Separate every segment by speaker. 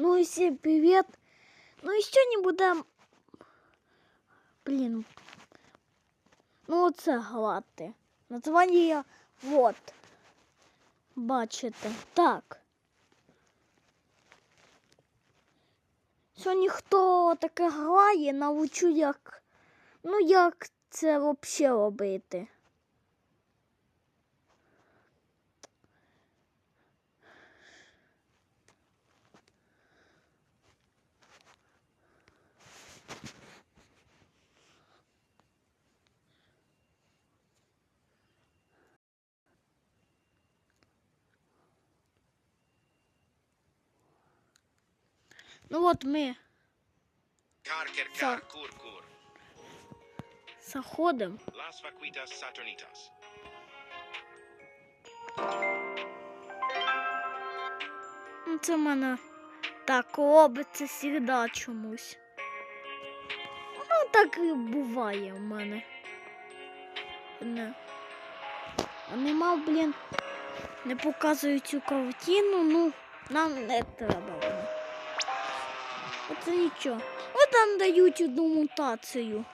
Speaker 1: Ну і всім привіт. Ну і сьогодні будемо. Блін. Ну оце гладти. Названня вот. Бачите. Так. Сьогодні хто таке грає, навчу як. Ну як це взагалі робити. Ну от ми
Speaker 2: cur.
Speaker 1: заходимо.
Speaker 2: Las vaquitas saturnitas.
Speaker 1: Ну, це в мене так робиться завжди чомусь. Ну, так і буває в мене. Не. А нема, блін, не показую цю картину, ну, нам не треба. Оце нічого. От там дають одну мутацію.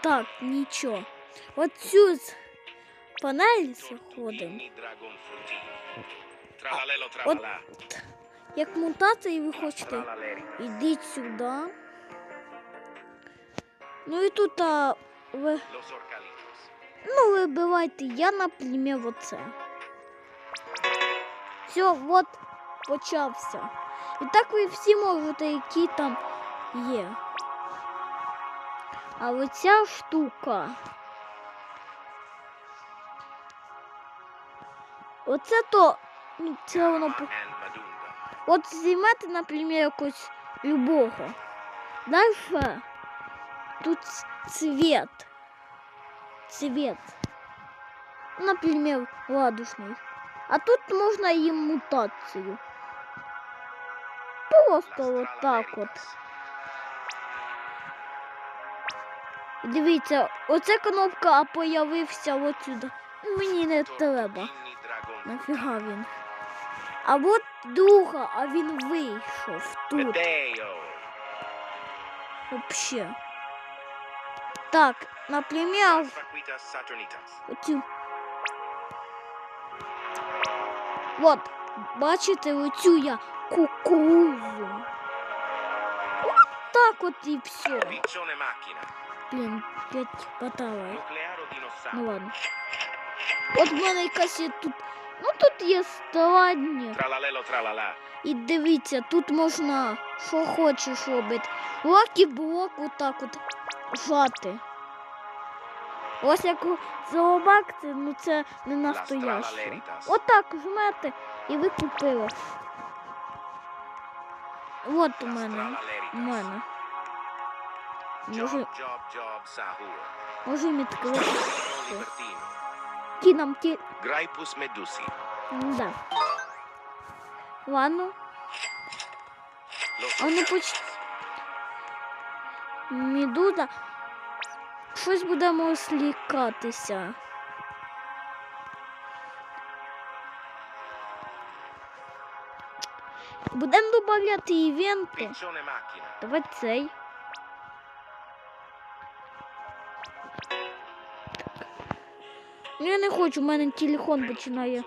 Speaker 1: Так, нічого. Оцю з панелі заходимо. От як мутації ви хочете. Ідіть сюди. Ну і тут а, ви, ну, вибивайте, я, наприклад, оце. Все, от почався. І так ви всі можете, які там є. А оця штука. Оце то, ну, це воно по-
Speaker 2: And madunga.
Speaker 1: От знімати, наприклад, якось любого. Дальше тут ц- цвет. Цвет. Например, ладушный. А тут можна їм мутацію. Просто вот так от.
Speaker 2: tralaleritas.
Speaker 1: Дивіться, оце кнопка, а появився от сюди. Мені не треба. Нафіга він. А от друга, а він вийшов тут. Вообще. Так,
Speaker 2: Las
Speaker 1: оцю. От, бачите, оцю я кукурузу. От так от і все. Блін, п'ять баталей. Ну ладно. От в мене якась тут. Ну тут є
Speaker 2: tralala.
Speaker 1: І дивіться, тут можна що хочеш робити. Лакі блок отак от жати. Ось як зообак, це, ну це не настояще. Отак жмете і ви купили. От у мене. У мене. Може, може відкрити. Ті нам ті.
Speaker 2: Graipus medusi.
Speaker 1: Да. Ладно, А ну, поч- медуза. Щось будемо слікатися. Будемо додати івенти. Давай цей. Ну, Я не хочу, у мене телефон починає.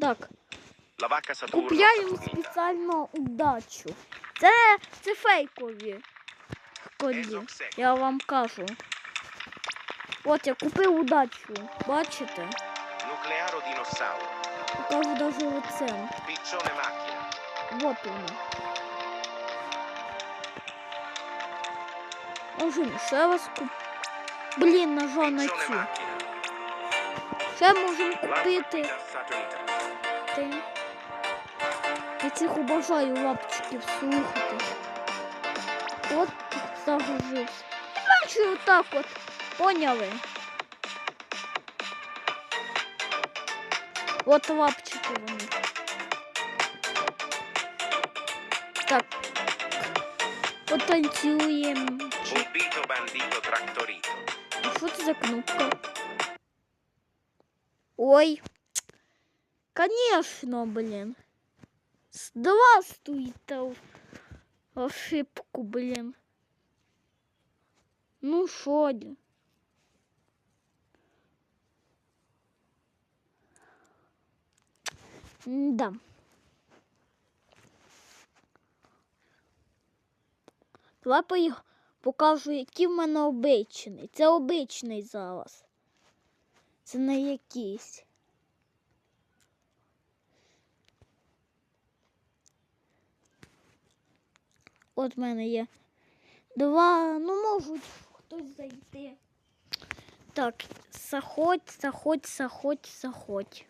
Speaker 1: Так, купляємо спеціально удачу. Це, це фейкові коді. Я вам кажу. От я купив удачу. Бачите?
Speaker 2: Nuclearo dinosauro.
Speaker 1: Покажу даже оце.
Speaker 2: Piccione macchina.
Speaker 1: Вот. Може, ще куп... Блін, нажав на цю. Ще можемо купити. Ти. Я цих обожаю лапчиків слухати. От загрузився. Значить отак от. Поняли? От лапчики вони. Так. Потанцюємо.
Speaker 2: Bulbito bandito trattorito.
Speaker 1: А що це за кнопка? Ой. Конечно, блин. Здравствуйте. Ошибку, блин. Ну шо ли? Да. Давай покажу, який в мене обичний. Це обичний зараз. Це не якийсь. От в мене є два, ну можуть хтось зайти. Так, заходь, заходь, заходь, заходь.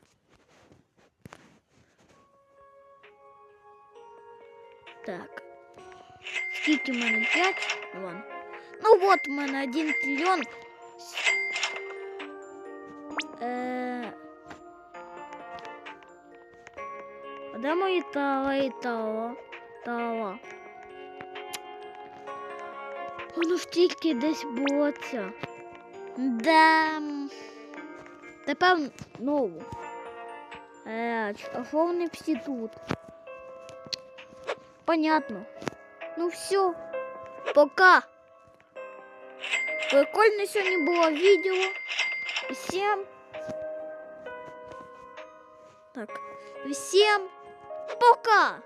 Speaker 1: Так. Скільки в мене? П'ять? Ладно. Ну от у мене один трильйон. Е... А де мої тала і тала? Тала. Воно ж тільки десь було це. Да. Тепер нову. Е, а вони всі тут? Понятно. Ну все. Пока. Прикольно сьогодні було відео. Всім. Так. Всім пока.